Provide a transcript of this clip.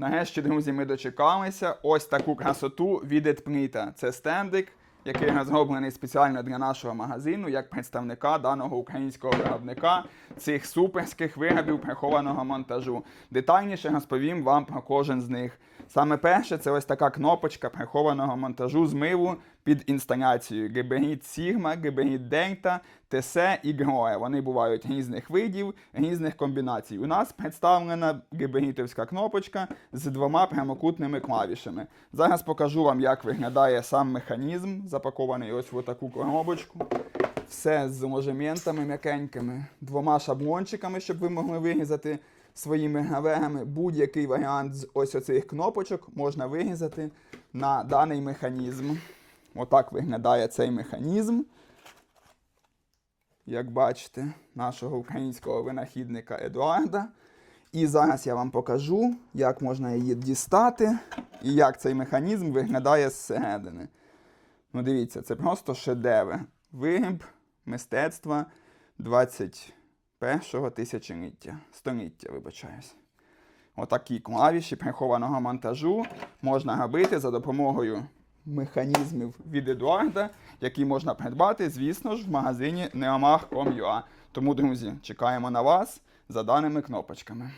Нарешті, друзі, ми дочекалися ось таку красоту від Етпнита. Це стендик, який розроблений спеціально для нашого магазину, як представника даного українського виробника цих суперських виробів прихованого монтажу. Детальніше розповім вам про кожен з них. Саме перше, це ось така кнопочка прихованого монтажу змиву під інсталяцією Геберіт Sigma, Геберіт Delta, TC і Groe. Вони бувають різних видів, різних комбінацій. У нас представлена геберітівська кнопочка з двома прямокутними клавішами. Зараз покажу вам, як виглядає сам механізм, запакований ось в таку коробочку. Все з ложементами м'якенькими, двома шаблончиками, щоб ви могли вирізати своїми граверами. Будь-який варіант з ось оцих кнопочок можна вирізати на даний механізм. Отак виглядає цей механізм. Як бачите, нашого українського винахідника Едуарда. І зараз я вам покажу, як можна її дістати і як цей механізм виглядає зсередини. Ну, дивіться, це просто шедевр. Виріб мистецтва 21-го тисячоліття. Століття, вибачаюсь. Отакі клавіші прихованого монтажу можна робити за допомогою механізмів від Едуарда, які можна придбати, звісно ж, в магазині neomag.com.ua. Тому, друзі, чекаємо на вас за даними кнопочками.